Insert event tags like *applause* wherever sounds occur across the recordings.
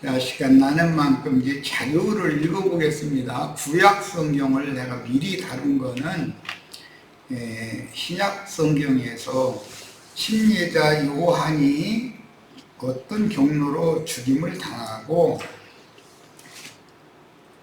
자, 시간 나는 만큼 이제 자료를 읽어보겠습니다. 구약 성경을 내가 미리 다룬 거는 에, 신약 성경에서 침례자 요한이 어떤 경로로 죽임을 당하고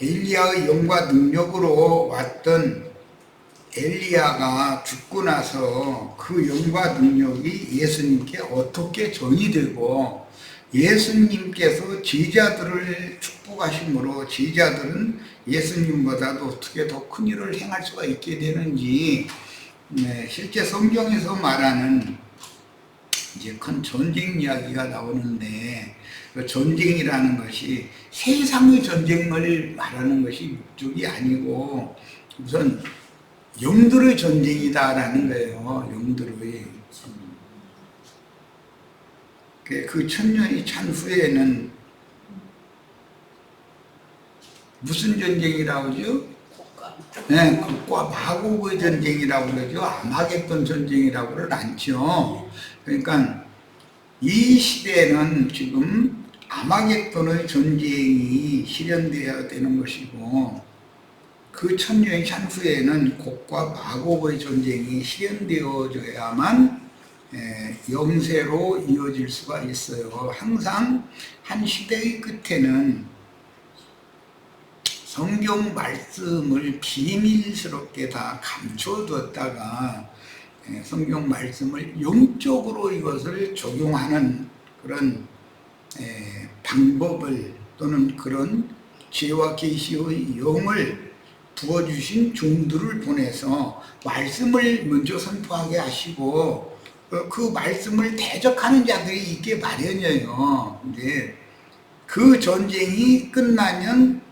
엘리야의 영과 능력으로 왔던 엘리야가 죽고 나서 그 영과 능력이 예수님께 어떻게 전이되고 예수님께서 제자들을 축복하심으로 제자들은 예수님보다도 어떻게 더 큰 일을 행할 수가 있게 되는지 네, 실제 성경에서 말하는 이제 큰 전쟁 이야기가 나오는데 그 전쟁이라는 것이 세상의 전쟁을 말하는 것이 목적이 아니고 우선 영들의 전쟁이다라는 거예요. 영들의 그- 그 천년이 찬 후에는 무슨 전쟁이라고 하죠? 네, 극과 마곡의 전쟁이라고 그러죠. 아마겟돈 전쟁이라고는 않죠. 그러니까 이 시대는 지금 아마겟돈의 전쟁이 실현되어야 되는 것이고 그 천년이 찬 후에는 곡과 마곡의 전쟁이 실현되어져야만 에, 영세로 이어질 수가 있어요. 항상 한 시대의 끝에는 성경 말씀을 비밀스럽게 다 감춰두었다가 에, 성경 말씀을 영적으로 이것을 적용하는 그런 에, 방법을 또는 그런 죄와 계시의 영을 부어주신 종들을 보내서 말씀을 먼저 선포하게 하시고 어, 그 말씀을 대적하는 자들이 있게 마련이에요. 근데 그 전쟁이 끝나면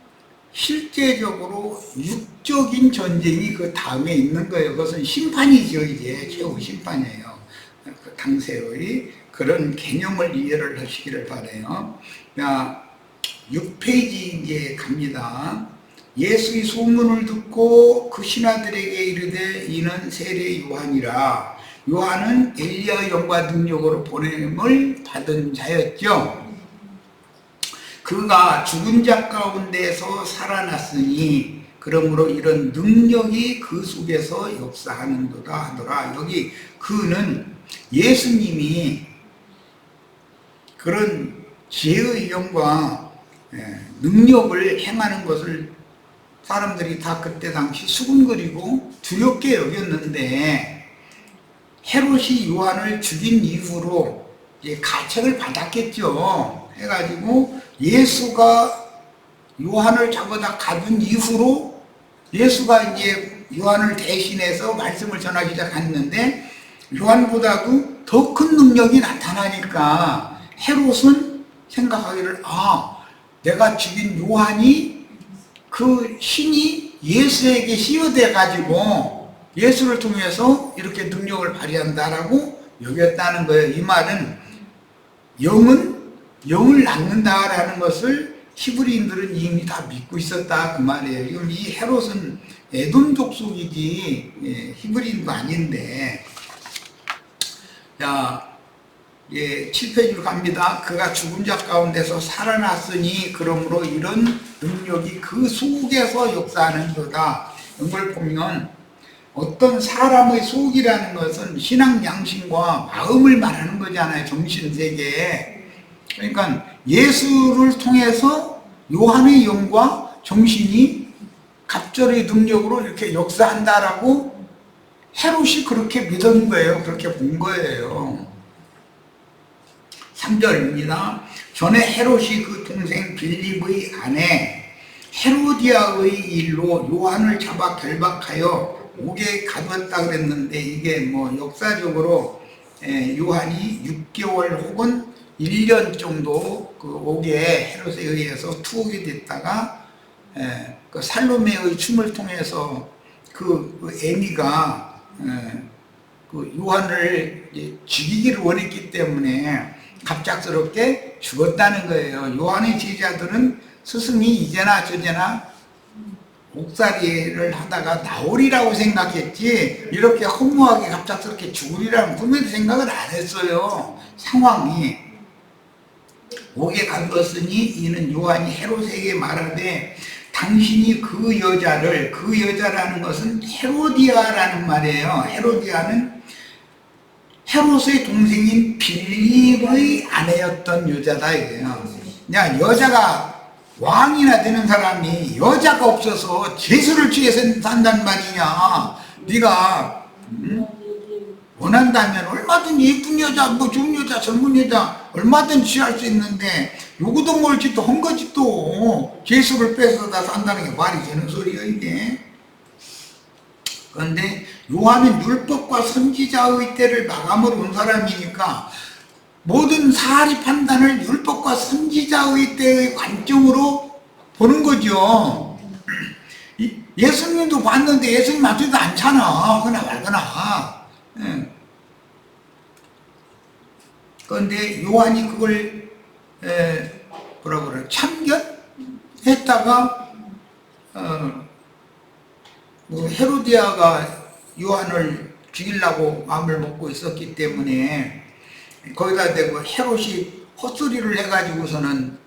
실제적으로 육적인 전쟁이 그 다음에 있는 거예요. 그것은 심판이죠, 이제 최후 심판이에요. 그 당세의 그런 개념을 이해를 하시기를 바래요. 자, 6페이지 이제 갑니다. 예수의 소문을 듣고 그 신하들에게 이르되 이는 세례 요한이라 요한은 엘리야 영과 능력으로 보냄을 받은 자였죠. 그가 죽은 자 가운데서 살아났으니 그러므로 이런 능력이 그 속에서 역사하는도다 하더라. 여기 그는 예수님이 그런 지혜의 영과 예, 능력을 행하는 것을 사람들이 다 그때 당시 수군거리고 두렵게 여겼는데 헤롯이 요한을 죽인 이후로 가책을 받았겠죠. 해가지고 예수가 요한을 잡아다 가둔 이후로 예수가 이제 요한을 대신해서 말씀을 전하기 시작했는데 요한보다도 더 큰 능력이 나타나니까 헤롯은 생각하기를 아 내가 죽인 요한이 그 신이 예수에게 씌워돼 가지고 예수를 통해서 이렇게 능력을 발휘한다라고 여겼다는 거예요. 이 말은 영은 영을 낳는다라는 것을 히브리인들은 이미 다 믿고 있었다 그 말이에요. 지금 이 헤롯은 에돔 족속이지 예, 히브리인도 아닌데 자, 예, 7페이지로 갑니다. 그가 죽은 자 가운데서 살아났으니 그러므로 이런 능력이 그 속에서 역사하는 거다. 이걸 보면 어떤 사람의 속이라는 것은 신앙 양심과 마음을 말하는 거잖아요. 정신 세계. 그러니까 예수를 통해서 요한의 영과 정신이 갑절의 능력으로 이렇게 역사한다라고 헤롯이 그렇게 믿은 거예요. 그렇게 본 거예요. 3절입니다. 전에 헤롯이 그 동생 빌립의 아내 헤로디아의 일로 요한을 잡아 결박하여 옥에 가두었다 그랬는데 이게 뭐 역사적으로 에, 요한이 6개월 혹은 1년 정도 그 옥에 헤롯에 의해서 투옥이 됐다가 에, 그 살로메의 춤을 통해서 그, 그 에미가 에, 그 요한을 죽이기를 원했기 때문에 갑작스럽게 죽었다는 거예요. 요한의 제자들은 스승이 이제나 저제나 옥살이를 하다가 나오리라고 생각했지 이렇게 허무하게 갑작스럽게 죽으리라는 꿈에도 생각을 안 했어요. 상황이 옥에 가두었으니 이는 요한이 헤롯에게 말하되 당신이 그 여자를 그 여자라는 것은 헤로디아라는 말이에요. 헤로디아는 헤롯의 동생인 빌립의 아내였던 여자다 이거예요. 야 여자가 왕이나 되는 사람이 여자가 없어서 죄수를 취해서 산단 말이냐. 네가 음? 원한다면 얼마든지 예쁜 여자, 뭐 좋은 여자, 젊은 여자 얼마든지 취할 수 있는데 요구도 멀지 또 헝거지 또 죄수를 뺏어다 산다는 게 말이 되는 소리야 이게. 그런데 요한은 율법과 선지자의 때를 마감으로 온 사람이니까 모든 사리 판단을 율법과 선지자의 때의 관점으로 보는 거죠. 이- 예수님도 봤는데 예수님 맞지도 않잖아. 그나 말거나. 예. 그런데 요한이 그걸 에, 뭐라 그래 참견했다가 어, 뭐 헤로디아가 요한을 죽이려고 마음을 먹고 있었기 때문에 거기다 대고 헤롯이 헛소리를 해가지고서는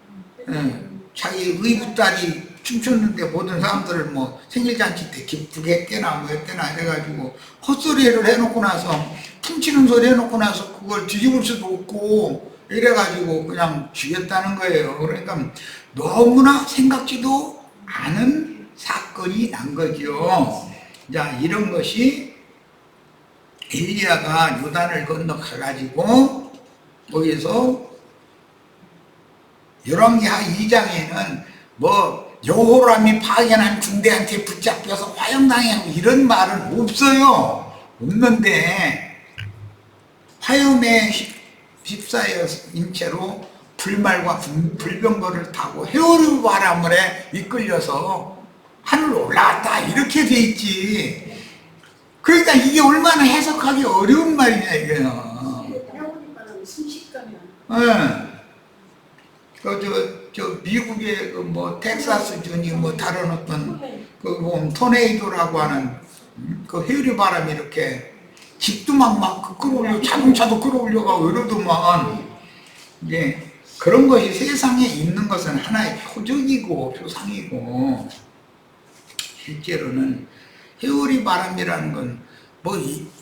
예, 자기 의붓딸이 춤췄는데 모든 사람들을 뭐 생일잔치 때 기쁘게 했대나 뭐 했대나 해가지고 헛소리를 해놓고 나서 퉁치는 소리 해놓고 나서 그걸 뒤집을 수도 없고 이래가지고 그냥 죽였다는 거예요. 그러니까 너무나 생각지도 않은 사건이 난 거죠. 자, 이런 것이 엘리야가 요단을 건너가가지고 거기서 열왕기하 2장에는 뭐 여호람이 파견한 군대한테 붙잡혀서 화형당하고 이런 말은 없어요. 없는데 화염에 휩싸여 인채로 불말과 불- 불병거를 타고 헤어르 바람을 이끌려서 하늘로 올라갔다 이렇게 돼 있지. 그러니까 이게 얼마나 해석하기 어려운 말이냐 이게요. 해오니까는 순식간에 예. 그저 저 미국의 그뭐 텍사스 주니 뭐 다른 어떤 그 토네이도라고 하는 음, 그 해리 바람이 이렇게 집도 막막 끌어올려 자동차도 끌어올려가 이러더만 이제 그런 것이 세상에 있는 것은 하나의 표적이고 표상이고 실제로는 해오리 바람이라는 건 뭐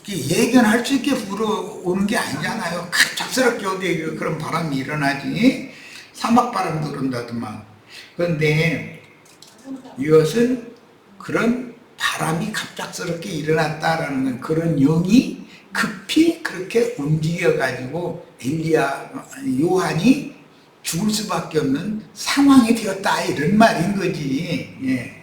예견할 수 있게 불어오는 게 아니잖아요. 갑작스럽게 어디 그런 바람이 일어나지 사막 바람도 그런다더만 그런데 이것은 그런 바람이 갑작스럽게 일어났다라는 건 그런 영이 급히 그렇게 움직여 가지고 엘리야 요한이 죽을 수밖에 없는 상황이 되었다 이런 말인 거지. 예.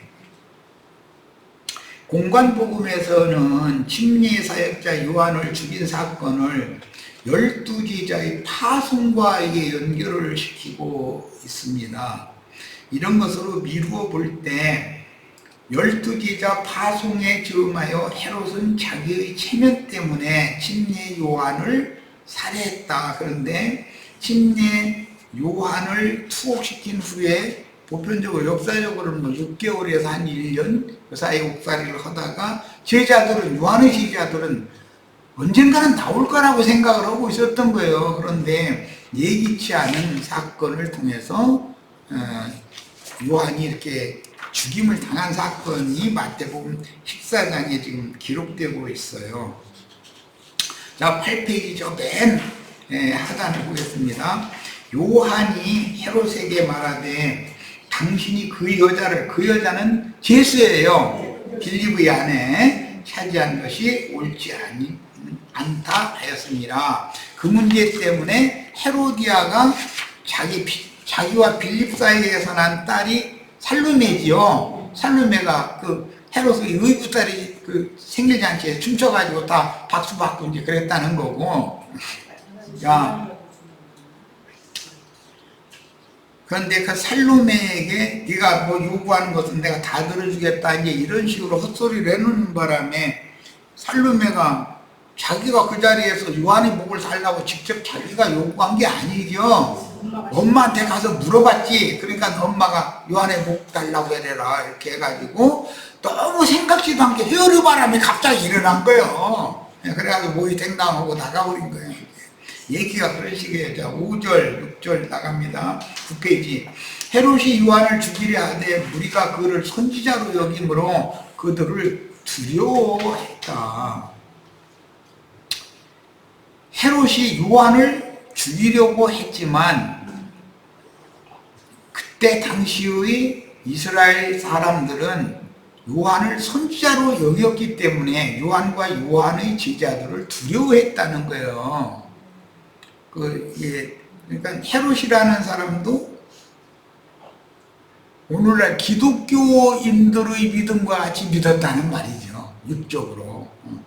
공관복음에서는 침례 사역자 요한을 죽인 사건을 열두 제자의 파송과 이게 연결을 시키고 있습니다. 이런 것으로 미루어 볼 때 열두 제자 파송에 즈음하여 헤롯은 자기의 체면 때문에 침례 요한을 살해했다. 그런데 침례 요한을 투옥시킨 후에 보편적으로 역사적으로는 뭐 6개월에서 한 1년 그 사이 옥살이를 하다가 제자들은 요한의 제자들은 언젠가는 나올 거라고 생각을 하고 있었던 거예요. 그런데 예기치 않은 사건을 통해서 어, 요한이 이렇게 죽임을 당한 사건이 마태복음 14장에 지금 기록되고 있어요. 자, 8페이지 저맨 예, 하단을 보겠습니다. 요한이 헤롯에게 말하되 당신이 그 여자를 그 여자는 제수예요. 빌립의 아내 차지한 것이 옳지 아니, 않다 하였습니다. 그 문제 때문에 헤로디아가 자기 비- 자기와 빌립 사이에서 난 딸이 살루메지요. 살루메가 그 헤롯의 의부 딸이 그 생일 잔치에 춤춰가지고 다 박수 받고 이제 그랬다는 거고. 야, 그런데 그 살로메에게 네가 뭐 요구하는 것은 내가 다 들어주겠다 이제 이런 식으로 헛소리를 해놓는 바람에 살로메가 자기가 그 자리에서 요한의 목을 달라고 직접 자기가 요구한 게 아니죠. 엄마한테 가서 물어봤지. 그러니까 엄마가 요한의 목 달라고 해라 이렇게 해가지고 너무 생각지도 않게 헤어리 바람이 갑자기 일어난 거예요. 예, 그래가지고 목이 댕당하고 나가버린 거예요. 얘기가 그런 식이에요. 자, 5절, 6절 나갑니다. 9페이지. 헤롯이 요한을 죽이려 하되 우리가 그를 선지자로 여김으로 그들을 두려워했다. 헤롯이 요한을 죽이려고 했지만 그때 당시의 이스라엘 사람들은 요한을 선지자로 여겼기 때문에 요한과 요한의 제자들을 두려워했다는 거예요. 그, 예, 그러니까 헤롯이라는 사람도 오늘날 기독교인들의 믿음과 같이 믿었다는 말이죠. 육적으로. 어.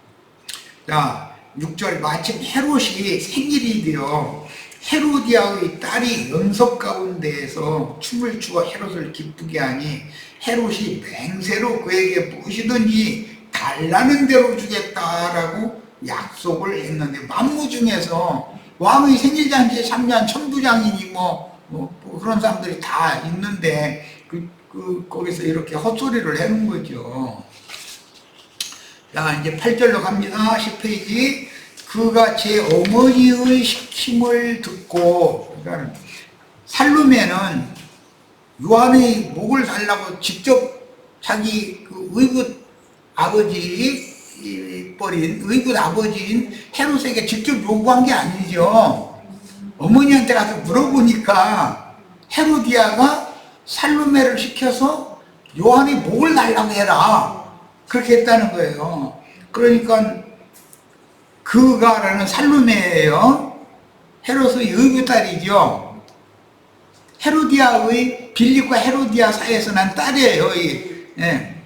자, 6절 마침 헤롯이 생일이 되어 헤로디아의 딸이 연석 가운데에서 춤을 추어 헤롯을 기쁘게 하니 헤롯이 맹세로 그에게 무엇이든지 달라는 대로 주겠다라고 약속을 했는데 만무 중에서 왕의 생일잔치에 참여한 천부장이니 뭐, 뭐, 뭐 그런 사람들이 다 있는데 그, 그 거기서 이렇게 헛소리를 해놓은 거죠. 자 이제 8절로 갑니다. 10페이지 그가 제 어머니의 시킴을 듣고 그러니까 살루메는 요한의 목을 달라고 직접 자기 그 의붓 아버지 이 버린 의붓 아버지인 헤롯에게 직접 요구한 게 아니죠. 어머니한테 가서 물어보니까 헤로디아가 살루메를 시켜서 요한의 목을 달라고 해라. 그렇게 했다는 거예요. 그러니까 그가라는 살루메예요. 헤롯의 의붓딸이죠. 헤로디아의 빌립과 헤로디아 사이에서 난 딸이에요. 이, 예.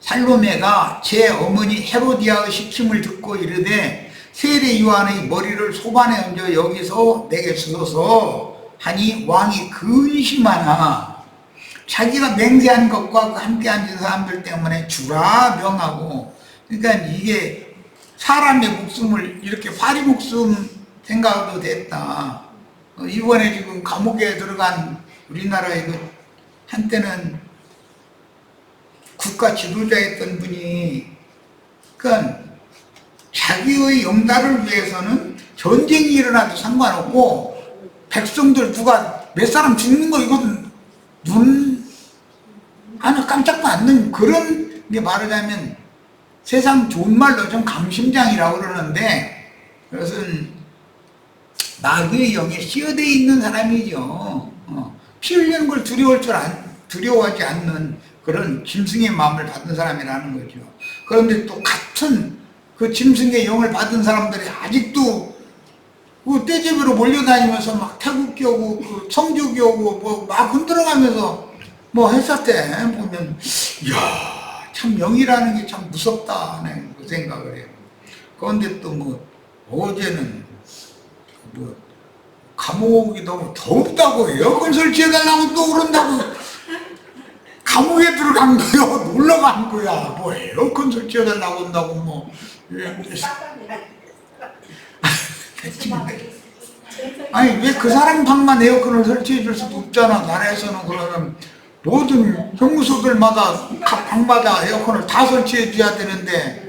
살로메가 제 어머니 헤로디아의 시킴을 듣고 이르되 세례 요한의 머리를 소반에 얹어 여기서 내게 주소서 하니 왕이 근심하나 자기가 맹세한 것과 함께 앉은 사람들 때문에 주라 명하고 그러니까 이게 사람의 목숨을 이렇게 파리 목숨 생각도 됐다. 어, 이번에 지금 감옥에 들어간 우리나라의 그 한때는 국가 지도자였던 분이 그러니까 자기의 영달을 위해서는 전쟁이 일어나도 상관없고 백성들 누가 몇 사람 죽는 거 이건 눈 하나 깜짝도 않는 그런 게 말하자면 세상 좋은 말로 좀 감심장이라고 그러는데 그것은 마귀의 영에 씌어져 있는 사람이죠. 어, 피 흘리는 걸 두려울 줄 안, 두려워하지 않는 그런 짐승의 마음을 받은 사람이라는 거죠. 그런데 또 같은 그 짐승의 영을 받은 사람들이 아직도 그 떼집으로 몰려다니면서 막 태국기 오고 그 성주기 오고 뭐 막 흔들어가면서 뭐 했었대 보면 이야 참 영이라는 게 참 무섭다는 그 생각을 해요. 그런데 또 뭐 어제는 뭐 감옥이 너무 덥다고 에어컨 설치해달라고 또 그런다고 감옥에 들어간 거야? *laughs* 놀러 간 거야? 뭐 에어컨 설치해달라고 한다고 뭐. 예, 아니 왜 그 사람 방만 에어컨을 설치해 줄 수도 없잖아. 나라에서는 그러면 모든 형무소들마다 각 방마다 에어컨을 다 설치해 줘야 되는데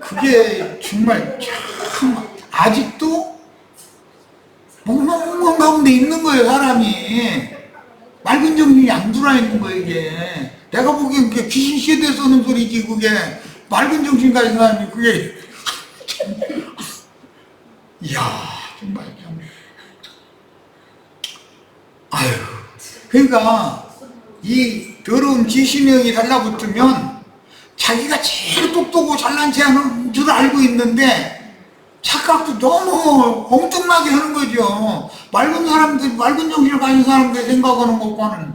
그게 정말 참 아직도 멍멍멍 가운데 있는 거예요 사람이 있는 거예요 이게. 내가 보기엔 그게 귀신 시대에 써는 소리지 그게. 맑은 정신 가진 사람이 그게. *laughs* 이야 정말 참. 아유. 그러니까 이 더러운 지신형이 달라붙으면 자기가 제일 똑똑하고 잘난 체 하는 줄 알고 있는데 착각도 너무 엉뚱하게 하는 거죠. 맑은 사람들, 맑은 정신을 가진 사람들 생각하는 것과는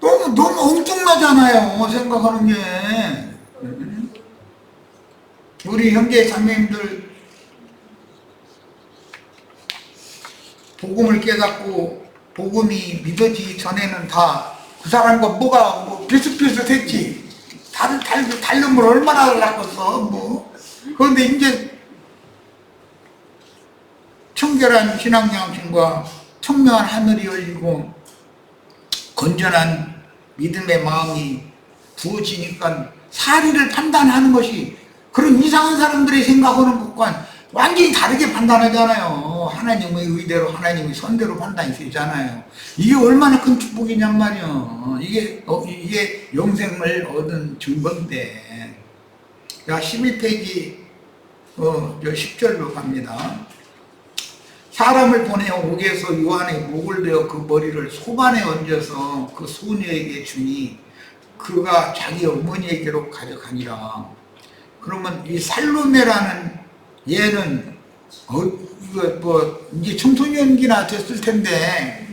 너무, 너무 엉뚱하잖아요. 생각하는 게. 우리 형제 자매님들 복음을 깨닫고 복음이 믿어지기 전에는 다 그 사람과 뭐가 뭐 비슷비슷했지. 다른 달, 걸 얼마나 달랐겠어. 뭐. 그런데 이제 청결한 신앙 양심과 청명한 하늘이 열리고 건전한 믿음의 마음이 부어지니까 사리를 판단하는 것이 그런 이상한 사람들이 생각하는 것과 완전히 다르게 판단하잖아요. 하나님의 의대로 하나님의 선대로 판단이 되잖아요. 이게 얼마나 큰 축복이냔 말이요. 이게 어, 이게 영생을 얻은 증거인데. 자, 11페이지 어, 저 10절로 갑니다. 사람을 보내어 옥에서 요한의 목을 베어 그 머리를 소반에 얹어서 그 소녀에게 주니 그가 자기 어머니에게로 가져가니라. 그러면 이 살로메라는 얘는 어, 이거 뭐 이제 청소년기나 됐을 텐데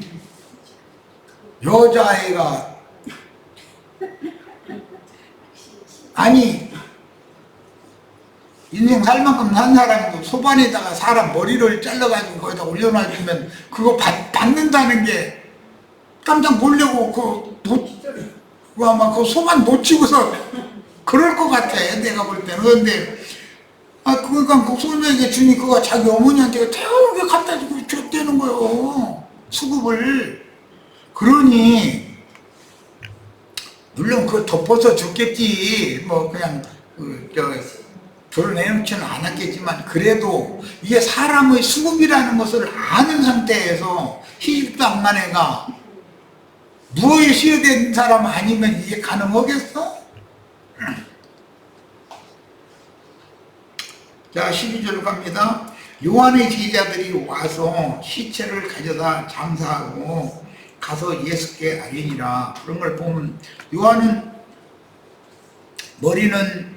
여자아이가 아니 인생 살 만큼 산 사람이 소반에다가 사람 머리를 잘라가지고 거기다 올려놔주면 그거 받, 받는다는 게 깜짝 놀려고 그 못, 그 아마 그 소반 놓치고서 *laughs* 그럴 것 같아 내가 볼 때는. 근데 아 그러니까 그 소녀에게 주니 그가 자기 어머니한테 태우게 갖다 주고 줬다는 거요 수급을. 그러니 물론 그 덮어서 줬겠지. 뭐 그냥 그 저 드러내놓지는 않았겠지만 그래도 이게 사람의 수급이라는 것을 아는 상태에서 시집도 안간 애가 무어에 시어된 사람 아니면 이게 가능하겠어? 자 12절 갑니다 요한의 제자들이 와서 시체를 가져다 장사하고 가서 예수께 알리니라 그런 걸 보면 요한은 머리는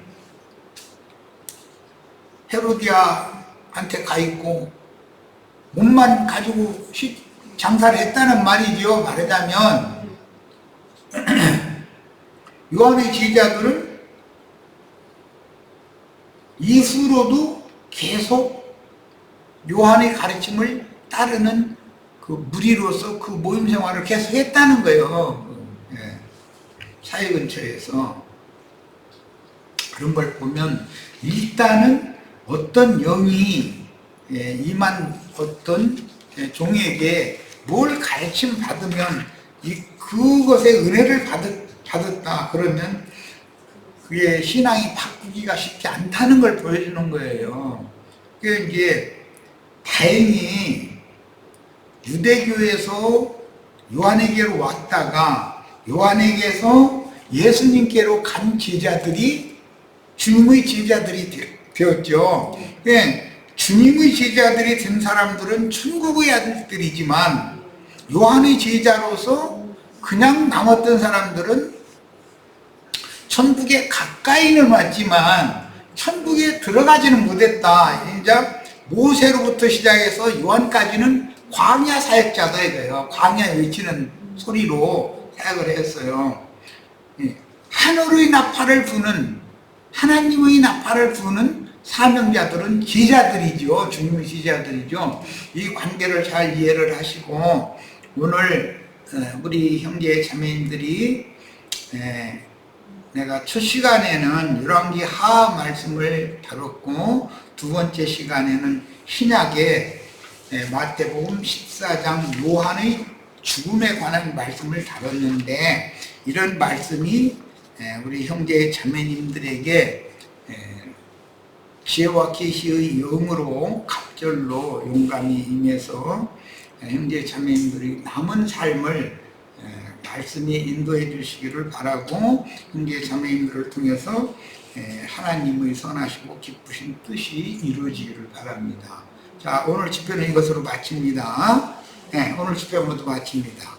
헤로디아한테 가 있고 몸만 가지고 시- 장사를 했다는 말이죠. 말하자면 *clears throat* 요한의 제자들은 이후로도 계속 요한의 가르침을 따르는 그 무리로서 그 모임 생활을 계속 했다는 거예요. 예. 사회 근처에서 그런 걸 보면 일단은 어떤 영이 예, 임한 어떤 예, 종에게 뭘 가르침 받으면 이 그것의 은혜를 받았, 받았다 그러면 그의 신앙이 바꾸기가 쉽지 않다는 걸 보여주는 거예요. 그 이제 다행히 유대교에서 요한에게로 왔다가 요한에게서 예수님께로 간 제자들이 주님의 제자들이 되- 되었죠. 예, 주님의 제자들이 된 사람들은 천국의 아들들이지만 요한의 제자로서 그냥 남았던 사람들은 천국에 가까이는 왔지만 천국에 들어가지는 못했다. 이제 모세로부터 시작해서 요한까지는 광야 사역자다 이거예요. 광야 외치는 소리로 사역을 했어요. 예, 하늘의 나팔을 부는 하나님의 나팔을 부는 사명자들은 제자들이죠. 주님의 제자들이죠. 이 관계를 잘 이해를 하시고 오늘 어, 우리 형제 자매님들이 에, 내가 첫 시간에는 열왕기 하 말씀을 다뤘고 두 번째 시간에는 신약의 에, 마태복음 14장 요한의 죽음에 관한 말씀을 다뤘는데 이런 말씀이 에, 우리 형제 자매님들에게 에, 지혜와 계시의 영으로 갑절로 용감히 임해서 에, 형제 자매님들이 남은 삶을 에, 말씀이 인도해 주시기를 바라고 형제 자매님들을 통해서 에, 하나님의 선하시고 기쁘신 뜻이 이루어지기를 바랍니다. 자 오늘 집회는 이것으로 마칩니다. 네, 오늘 집회 모두 마칩니다.